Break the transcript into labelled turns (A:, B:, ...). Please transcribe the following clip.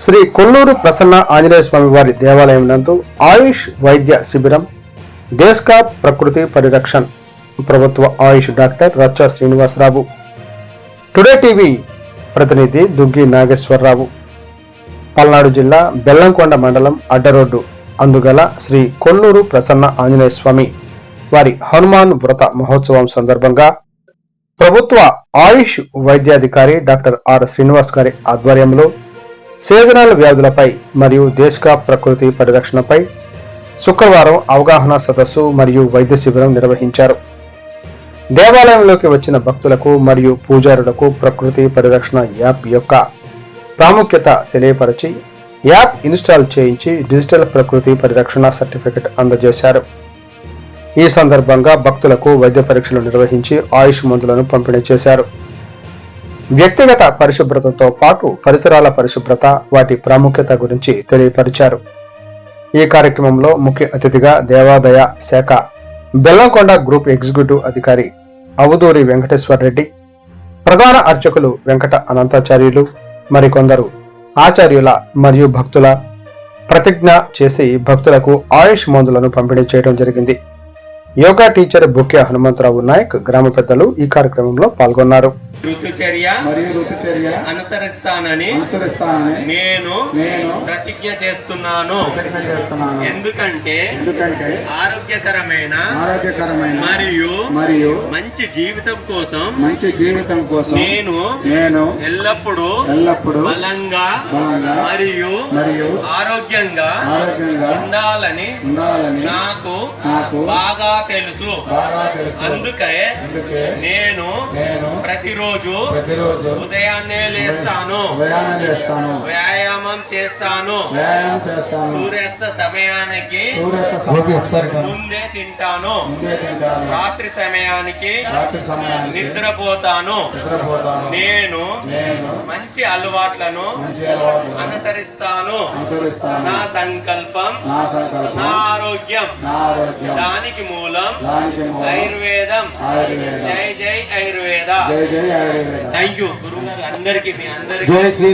A: శ్రీ కొల్లూరు ప్రసన్న ఆంజనేయ స్వామి వారి దేవాలయం నందు ఆయుష్ వైద్య శిబిరం దేశకా ప్రకృతి పరిరక్షణ్ ప్రభుత్వ ఆయుష్ డాక్టర్ రచ్చ శ్రీనివాసరావు టుడే టీవీ ప్రతినిధి దుగ్గి నాగేశ్వరరావు పల్నాడు జిల్లా బెల్లంకొండ మండలం అడ్డరోడ్డు అందుగల శ్రీ కొల్లూరు ప్రసన్న ఆంజనేయ స్వామి వారి హనుమాన్ వ్రత మహోత్సవం సందర్భంగా ప్రభుత్వ ఆయుష్ వైద్యాధికారి డాక్టర్ ఆర్ శ్రీనివాస్ గారి ఆధ్వర్యంలో సీజనల్ వ్యాధులపై మరియు దేశక ప్రకృతి పరిరక్షణపై శుక్రవారం అవగాహన సదస్సు మరియు వైద్య శిబిరం నిర్వహించారు. దేవాలయంలోకి వచ్చిన భక్తులకు మరియు పూజారులకు ప్రకృతి పరిరక్షణ యాప్ యొక్క ప్రాముఖ్యత తెలియపరిచి యాప్ ఇన్స్టాల్ చేయించి డిజిటల్ ప్రకృతి పరిరక్షణ సర్టిఫికెట్ అందజేశారు. ఈ సందర్భంగా భక్తులకు వైద్య పరీక్షలు నిర్వహించి ఆయుష్ మందులను పంపిణీ చేశారు. వ్యక్తిగత పరిశుభ్రతతో పాటు పరిసరాల పరిశుభ్రత వాటి ప్రాముఖ్యత గురించి తెలియపరిచారు. ఈ కార్యక్రమంలో ముఖ్య అతిథిగా దేవాదాయ శాఖ బెల్లంకొండ గ్రూప్ ఎగ్జిక్యూటివ్ అధికారి అవధూరి వెంకటేశ్వర రెడ్డి ప్రధాన అర్చకులు వెంకట అనంతాచార్యులు మరికొందరు ఆచార్యుల మరియు భక్తుల ప్రతిజ్ఞ చేసి భక్తులకు ఆయుష్ మందులను పంపిణీ చేయడం జరిగింది. యోగా టీచర్ బుక్య హనుమంతరావు నాయక్ గ్రామ పెద్దలు ఈ కార్యక్రమంలో పాల్గొన్నారు.
B: ఋతుచర్య
C: మరియు ఋతుచర్య
B: అనుసరిస్తానని
C: అనుసరిస్తానని
B: నేను
C: నేను
B: ప్రతిజ్ఞ చేస్తున్నాను.
C: ప్రతిజ్ఞ చేస్తున్నాను.
B: ఎందుకంటే
C: ఎందుకంటే
B: ఆరోగ్యకరమైన
C: ఆరోగ్యకరమైన
B: మరియు
C: మరియు
B: మంచి జీవితం కోసం
C: మంచి జీవితం కోసం
B: నేను
C: నేను
B: ఎల్లప్పుడూ
C: ఎల్లప్పుడూ
B: బలంగా
C: బలంగా
B: మరియు
C: మరియు
B: ఆరోగ్యంగా
C: ఆరోగ్యంగా
B: ఉండాలని
C: ఉండాలని
B: నాకు
C: నాకు
B: బాగా తెలుసు.
C: బాగా తెలుసు.
B: అందుకే
C: అందుకే
B: నేను
C: నేను
B: ప్రతిరోజు
C: ప్రతిరోజు
B: ఉదయాన్నే లేస్తాను.
C: ఉదయాన్నే చేస్తాను
B: వ్యాయామం చేస్తాను.
C: వ్యాయామం చేస్తాను.
B: సూర్యాస్త సమయానికి
C: సూర్యాస్త సమయానికి
B: ముందే తింటాను.
C: ముందే తింటాను.
B: రాత్రి సమయానికి
C: రాత్రి సమయానికి
B: నిద్రపోతాను.
C: నిద్రపోతాను.
B: నేను
C: నేను
B: మంచి అలవాట్లను
C: మంచి అలవాట్లు
B: అనుసరిస్తాను.
C: అనుసరిస్తాను.
B: నా సంకల్పం
C: నా సంకల్పం
B: నా ఆరోగ్యం
C: నా ఆరోగ్యం.
B: దానికి మూలం
C: దానికి మూలం
B: ఆయుర్వేదం.
C: ఆయుర్వేదం.
B: జై జై ఆయుర్వేద.
C: జై జై ఆయుర్వేద
B: థ్యాంక్ యూ గురువు గారు అందరికి మీ అందరికి
C: జై శ్రీ